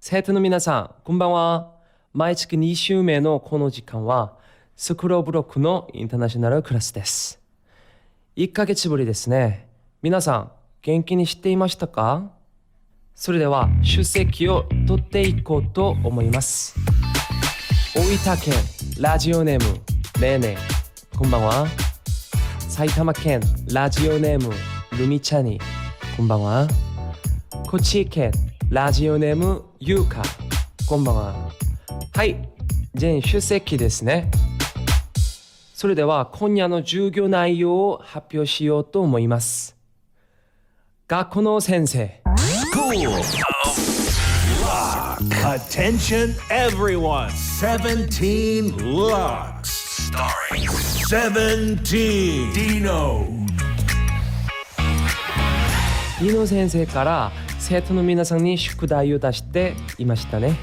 生徒の皆さん、こんばんは。毎月2週目のこの時間は、スクローブロックのインターナショナルクラスです。1ヶ月ぶりですね。皆さん、元気にしていましたか？それでは、出席を取っていこうと思います。大分県ラジオネーム、レーネ、こんばんは。埼玉県ラジオネーム、ルミチャニ、こんばんは。栃木県ラジオネームゆうかこんばんははい全出席ですねそれでは今夜の授業内容を発表しようと思います学校の先生. Attention, everyone. 17 Locks. Starring 17 Dino. ニノ先生から生徒の皆さんに宿題を出していましたね。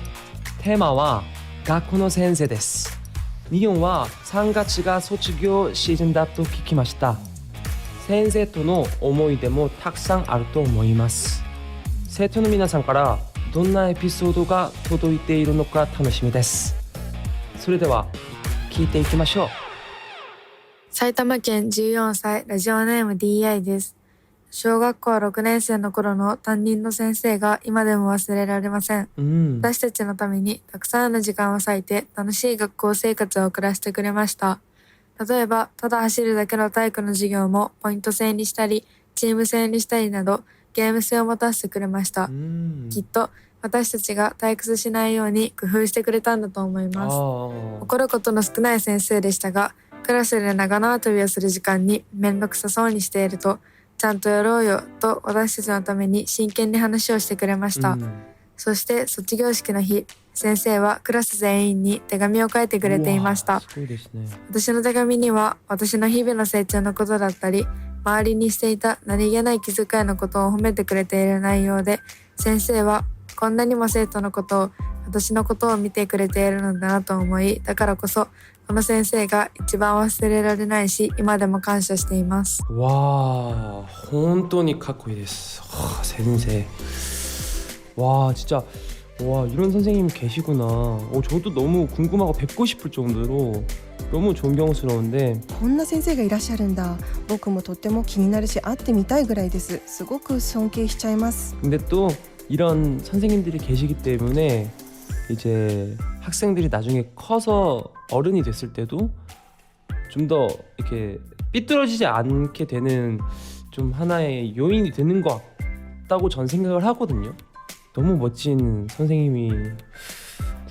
テーマは学校の先生です。日本は3月が卒業シーズンだと聞きました。先生との思い出もたくさんあると思います。生徒の皆さんからどんなエピソードが届いているのか楽しみです。それでは聞いていきましょう。埼玉県14歳ラジオネーム DI です。小学校6年生の頃の担任の先生が今でも忘れられません。うん。私たちのためにたくさんの時間を割いて楽しい学校生活を送らせてくれました。例えば、ただ走るだけの体育の授業もポイント制にしたり、チーム制にしたりなど、ゲーム性を持たせてくれましたう。んきっと私たちが退屈しないように工夫してくれたんだと思います。あ怒ることの少ない先生でしたが、クラスで長縄跳びをする時間にめんどくさそうにしていると、ちゃんとやろうよと私たちのために真剣に話をしてくれました。うんそして卒業式の日、先生はクラス全員に手紙を書いてくれていましたね。私の手紙には私の日々の成長のことだったり、周りにしていた何気ない気遣いのことを褒めてくれている内容で、先生はこんなにも生徒のことを、私のことを見てくれているのだなと思い、だからこそ、 この先生が一番忘れられないし、今でも感謝しています。 와, 本当にかっこいいです. 와, 센세. 와, 진짜 와, 이런 선생님이 계시구나. 어, 저도 너무 궁금하고 뵙고 싶을 정도로 너무 존경스러운데 こんな先生がいらっしゃるんだ僕もとっても気になるし会ってみたいぐらいですすごく尊敬しちゃいます 근데 또 이런 선생님들이 계시기 때문에 이제 학생들이 나중에 커서 어른이 됐을 때도 좀 더 이렇게 삐뚤어지지 않게 되는 좀 하나의 요인이 되는 것 같다고 전 생각을 하거든요. 너무 멋진 선생님이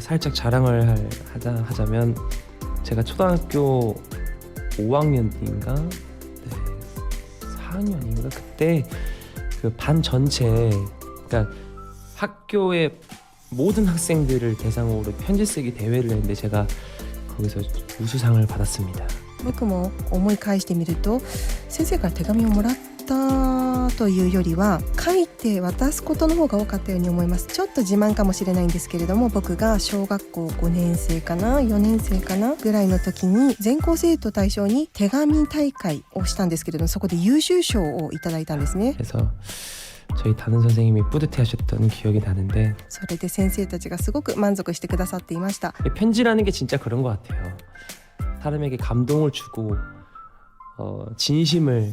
살짝 자랑을 할- 하자 하자면 제가 초등학교 5학년인가, 네, 4학년인가 그때 그 반 전체, 그러니까 학교의 모든 학생들을 대상으로 편지 쓰기 대회를 했는데 제가 거기서 우수상을 받았습니다. 僕も思い返してみると先生から手紙をもらっ たというよりは書いて渡すことの方が多かったように思いますちょっと自慢かもしれないんですけれども僕が小学校5年生かな4年生かなぐらいの時に全校生徒対象に手紙大会をしたんですけれどもそこで優秀賞をいただいたんですね 그래서 저희 다른 선생님이 뿌듯해하셨던 기억이 나는데 それで先生たちがすごく満足してくださっていました 이 편지라는 게 진짜 그런 것 같아요. 사람에게 감동을 주고 어, 진심을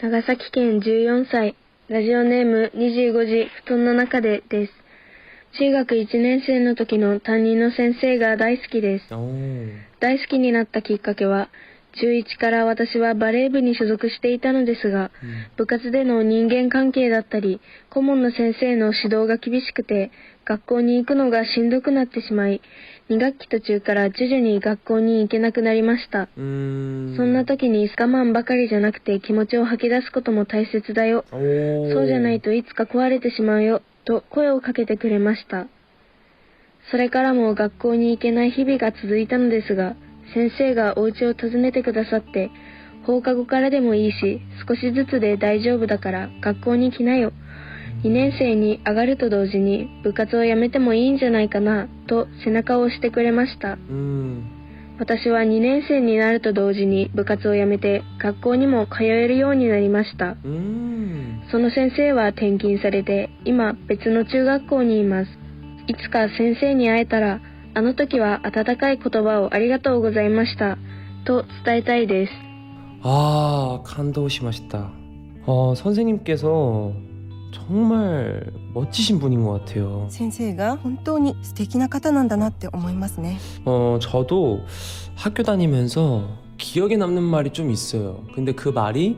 長崎県14歳、ラジオネーム25時布団の中でです。中学1年生の時の担任の先生が大好きです。 오, 大好きになったきっかけは、中1から私はバレー部に所属していたのですが、部活での人間関係だったり、顧問の先生の指導が厳しくて、学校に行くのがしんどくなってしまい、2学期途中から徐々に学校に行けなくなりました。 음, そんな時に我慢ばかりじゃなくて気持ちを吐き出すことも大切だよ。 오, そうじゃないといつか壊れてしまうよ、と声をかけてくれました。それからも学校に行けない日々が続いたのですが、先生がお家を訪ねてくださって、放課後からでもいいし、少しずつで大丈夫だから学校に来なよ。2年生に上がると同時に部活を辞めてもいいんじゃないかな、と背中を押してくれました。 음, 私は2年生になると同時に部活を辞めて学校にも通えるようになりました。 음, その先生は転勤されて今別の中学校にいます。いつか先生に会えたらあの時は温かい言葉をありがとうございましたと伝えたいです。 아, 감동시마시다. 어, 선생님께서 정말 멋지신 분인 것 같아요. 先生が本当に素敵な方なんだなって思いますね 어, 저도 학교 다니면서 기억에 남는 말이 좀 있어요. 근데 그 말이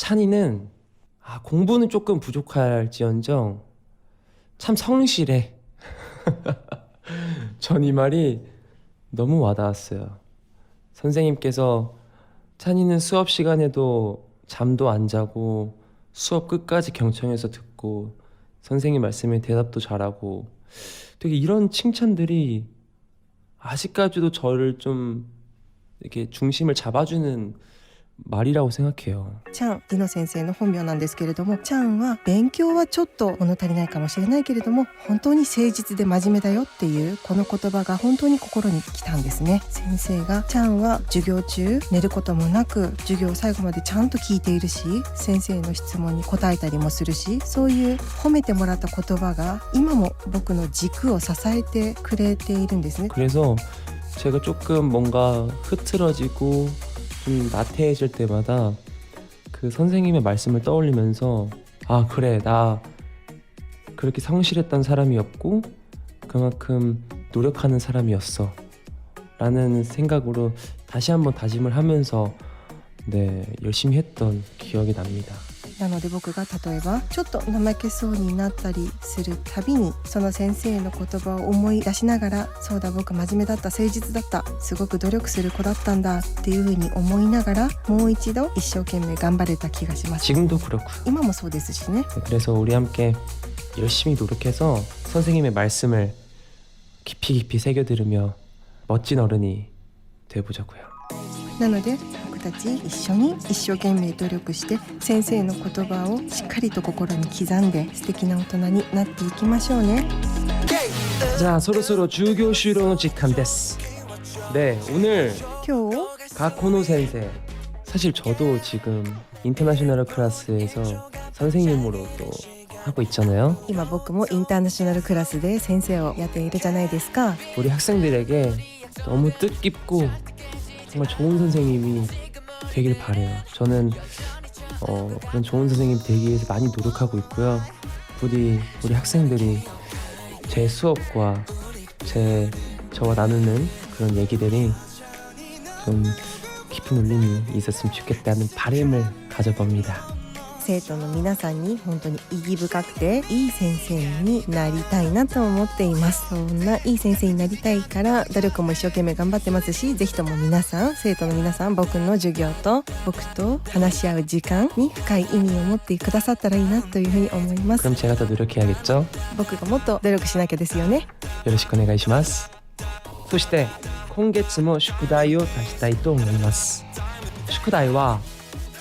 찬이는 아, 공부는 조금 부족할지언정 참 성실해. 전 이 말이 너무 와닿았어요. 선생님께서 찬이는 수업 시간에도 잠도 안 자고 수업 끝까지 경청해서 듣고 선생님 말씀에 대답도 잘하고 되게 이런 칭찬들이 아직까지도 저를 좀 이렇게 중심을 잡아주는 말이라고 생각해요. チャンディノ先生の本名なんですけれどもチャンは勉強はちょっと物足りないかもしれないけれども本当に誠実で真面目だよっていうこの言葉が本当に心にきたんですね先生がチャンは授業中寝ることもなく授業を最後までちゃんと聞いているし先生の質問に答えたりもするしそういう褒めてもらった言葉が今も僕の軸を支えてくれているんですね 그래서 제가 조금 뭔가 흐트러지고 좀 나태해질 때마다 그 선생님의 말씀을 떠올리면서 아 그래 나 그렇게 성실했던 사람이었고 그만큼 노력하는 사람이었어 라는 생각으로 다시 한번 다짐을 하면서 네 열심히 했던 기억이 납니다 なので僕が例えばちょっと怠けそうになったりするたびにその先生の言葉を思い出しながらそうだ僕真面目だった誠実だったすごく努力する子だったんだっていうふうに思いながらもう一度一生懸命頑張れた気がします 지금도 그렇고 今もそうですしね 네, 그래서 우리 함께 열심히 노력해서 선생님의 말씀을 깊이 깊이 새겨 들으며 멋진 어른이 돼보자고요. なので僕 たち一緒に一生懸命努力して先生の言葉をしっかりと心に刻んで素敵な大人になっていきましょうね 자, 서로서로 주교슈로 직함 데스. 네, 오늘 今日 가코노 센세. 사실 저도 지금 인터내셔널 클래스에서 선생님으로 또 하고 있잖아요. 今僕もインターナショナルクラスで先生をやっているじゃないですか 우리 학생들에게 너무 뜻깊고 정말 좋은 선생님이 되길 바래요. 저는 어, 그런 좋은 선생님 되기 위해서 많이 노력하고 있고요. 부디 우리 학생들이 제 수업과 제 저와 나누는 그런 얘기들이 좀 깊은 울림이 있었으면 좋겠다는 바람을 가져봅니다. 生徒の皆さんに本当に意義深くていい先生になりたいなと思っていますそんないい先生になりたいから努力も一生懸命頑張ってますしぜひとも皆さん生徒の皆さん僕の授業と僕と話し合う時間に深い意味を持ってくださったらいいなというふうに思います 그럼 제가 더 노력해야겠죠? 僕がもっと努力しなきゃですよね 요러시고お願いしますそして今月も宿題を出したいと思います宿題は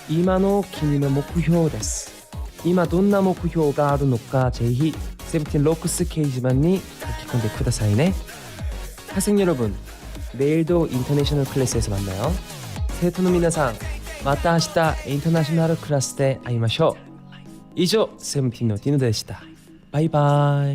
今の君の目標です今どんな目標があるのかぜひセブンティンロックス掲示板に書き込んでくださいね학생 여러분 내일도 인터내셔널 클래스에서 만나요生徒の皆さんまた明日インターナショナルクラスで会いましょう以上セブンティンのディノでしたバイバイ